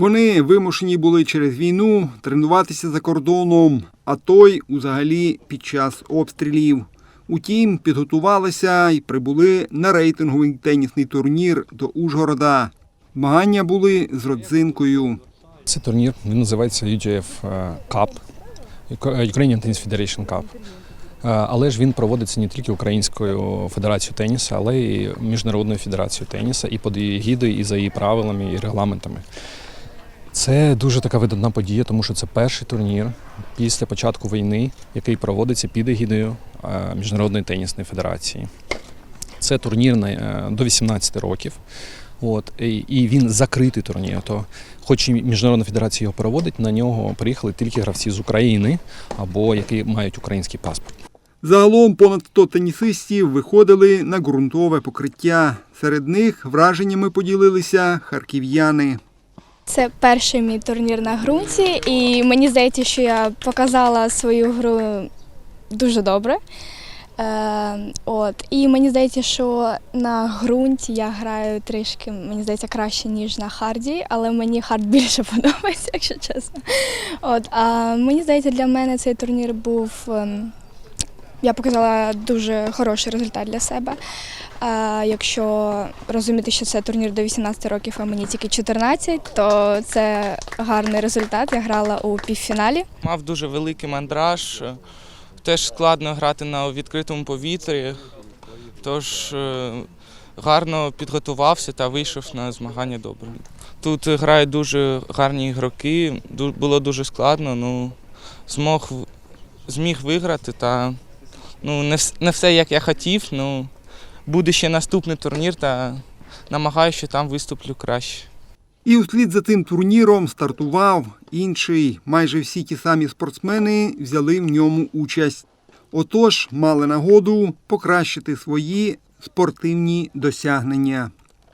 Вони вимушені були через війну тренуватися за кордоном, а той узагалі під час обстрілів. Утім, підготувалися і прибули на рейтинговий тенісний турнір до Ужгорода. Змагання були з родзинкою. Це турнір, він називається UGF е, Cup, Ukrainian Tennis Federation Cup. Е, Але ж він проводиться не тільки Українською федерацією тенісу, але й Міжнародною федерацією тенісу і під її гідою, і за її правилами і регламентами. Це дуже така видатна подія, тому що це перший турнір після початку війни, який проводиться під егідою е, Міжнародної тенісної федерації. Це турнір е, до 18 років. От, і, він закритий турнір. То, хоч і Міжнародна федерація його проводить, на нього приїхали тільки гравці з України або які мають український паспорт. Загалом понад 100 тенісистів виходили на ґрунтове покриття. Серед них враженнями поділилися харків'яни. Це перший мій турнір на ґрунті, і мені здається, що я показала свою гру дуже добре. Е, от. І мені здається, що на ґрунті я граю трішки, мені здається, краще, ніж на харді, але мені хард більше подобається, якщо чесно. От. А мені здається, для мене цей турнір був. ем, Я показала дуже хороший результат для себе. А якщо розуміти, що це турнір до 18 років, а мені тільки 14, то це гарний результат. Я грала у півфіналі. Мав дуже великий мандраж. Теж складно грати на відкритому повітрі. Тож е, гарно підготувався та вийшов на змагання добре. Тут грають дуже гарні ігроки, було дуже складно. Ну, змог, зміг виграти та ну, не, не все як я хотів. Ну, буде ще наступний турнір та намагаюся, що там виступлю краще. І услід за цим турніром стартував інший. Майже всі ті самі спортсмени взяли в ньому участь. Отож, мали нагоду покращити свої спортивні досягнення.